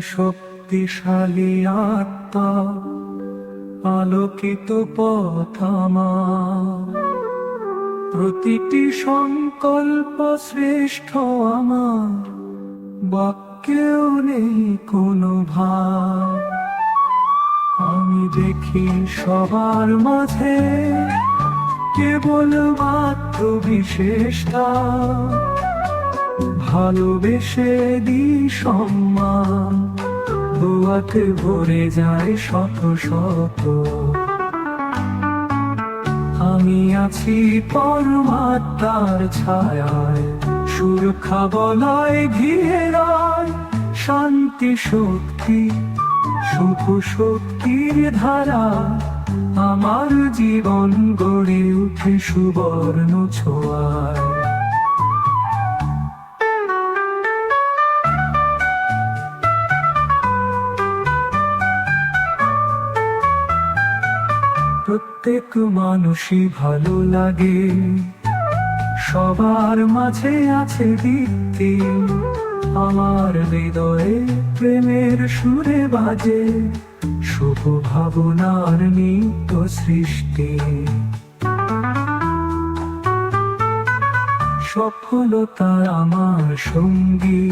শক্তিশালী আত্মা, আলোকিত পথ প্রতিটি সংকল্প শ্রেষ্ঠ আমার, বাক্যেও নেই কোনো ভাব আমি দেখি সবার মাঝে কেবল মাত্র বিশেষতা। ভালোবেসে দি সম্মান। দোয়াতে ভরে যায় শত শত। আমি আছি পরমাত্মার ছায়ায়। সুরক্ষা বলয় ঘিরায় শান্তি, শক্তি শুভ শক্তির ধারা। আমার জীবন গড়ে উঠে সুবর্ণ ছোঁয়ায়। প্রত্যেক মানুষই ভালো লাগে। সবার মাঝে আছে দীপ্তি, আমার হৃদয়ে প্রেমের সুরে বাজে। শুভ ভাবনার নিত্য সৃষ্টি। সফলতা আমার সঙ্গী।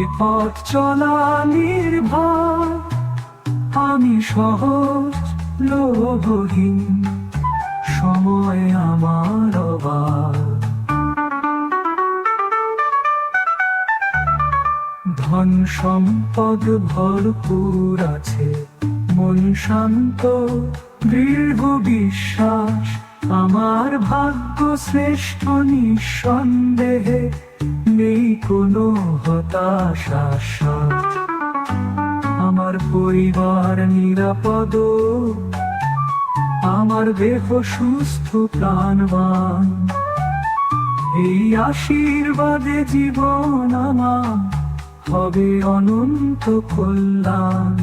এ পথ চলা নির্ভর, আমি সহজ লোভহীন সময় আমার ধন সম্পদ ভরপুর আছে, মন শান্ত দীর্ঘ বিশ্বাস। আমার ভাগ্য শ্রেষ্ঠ নিঃসন্দেহে, নেই কোনো হতাশা আমার পরিবার নিরাপদ। আমার দেহ সুস্থ, প্রাণবান। এই আশীর্বাদে জীবন আমার হবে অনন্ত কল্যাণ।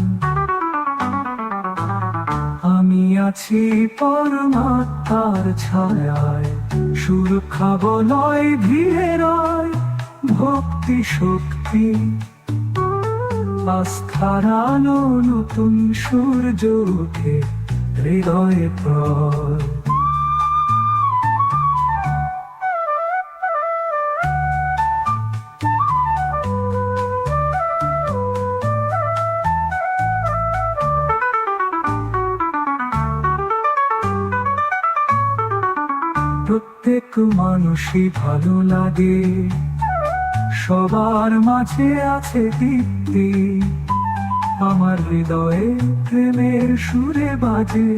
আমি আছি পরমাত্মার ছায়ায়, সুরক্ষা বলয় রয় ভক্তি শক্তি। আস্থার আলো নতুন সূর্য উঠে হৃদয়ে প্রয় প্রত্যেক মানুষই ভালো লাগে। সবার মাঝে আছে দীপ্তি আমার হৃদয়ে প্রেমের সুরে বাজে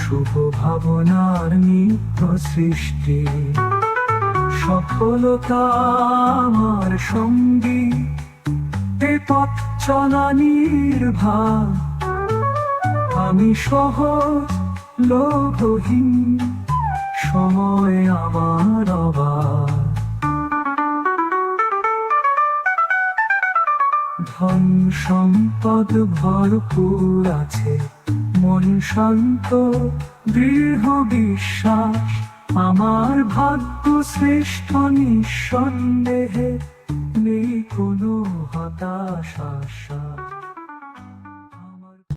শুভ ভাবনার নিত্য সৃষ্টি। সফলতা আমার সঙ্গী, এ পথ চলা আমি সহজ লোভহীন, সময় আমার অবাক ধন সম্পদ ভরপুর আছে শান্ত দৃঢ় বিশ্বাস আমার ভাগ্য শ্রেষ্ঠ নিঃসন্দেহে নেই কোনো হতাশা।